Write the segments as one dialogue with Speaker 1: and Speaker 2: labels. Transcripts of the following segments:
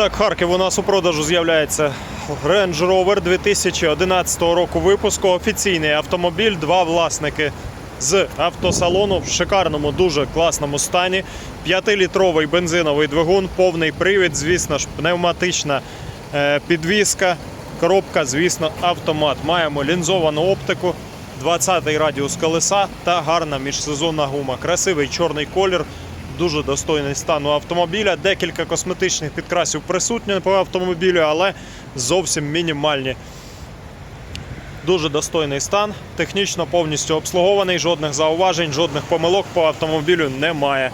Speaker 1: Так, Харків у нас у продажу з'являється Range Rover 2011 року випуску. Офіційний автомобіль, два власники з автосалону в шикарному, дуже класному стані. 5-літровий бензиновий двигун, повний привід, звісно ж, пневматична е, підвізка, коробка, звісно, автомат. Маємо лінзовану оптику, 20-й радіус колеса та гарна міжсезонна гума. Красивий чорний колір. Дуже достойний стан у автомобіля. Декілька косметичних підкрасів присутні по автомобілю, але зовсім мінімальні. Дуже достойний стан, технічно повністю обслугований, жодних зауважень, жодних помилок по автомобілю немає.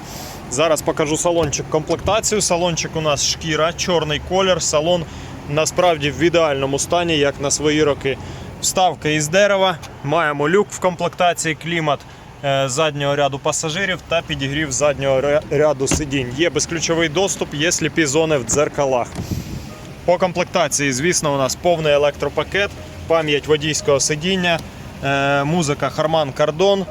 Speaker 1: Зараз покажу салончик комплектацію. Салончик у нас шкіра, чорний колір. Салон насправді в ідеальному стані, як на свої роки. Вставка із дерева. Маємо люк в комплектації, клімат заднього ряду пасажирів та підігрів заднього ряду сидінь. Є безключовий доступ, є сліпі зони в дзеркалах. По комплектації, звісно, у нас повний електропакет, пам'ять водійського сидіння, е, музика Harman Kardon,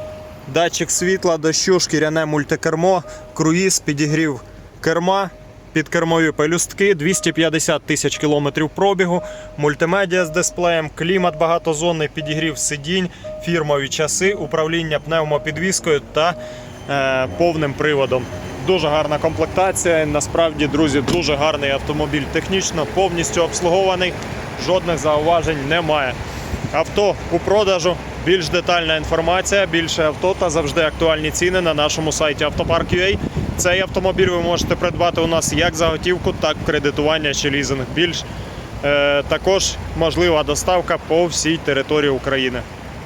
Speaker 1: датчик світла, дощу, шкіряне мультикермо, круїз, підігрів керма, підкермові пелюстки, 250 тисяч кілометрів пробігу, мультимедіа з дисплеєм, клімат багатозонний, підігрів сидінь, фірмові часи, управління пневмопідвіскою та е, повним приводом. Дуже гарна комплектація. Насправді, друзі, дуже гарний автомобіль. Технічно повністю обслугований, жодних зауважень немає. Авто у продажу. Більш детальна інформація, більше авто та завжди актуальні ціни на нашому сайті Автопарк.ua. Цей автомобіль ви можете придбати у нас як за готівку, так і кредитування чи лізинг. Більш е, також можлива доставка по всій території України.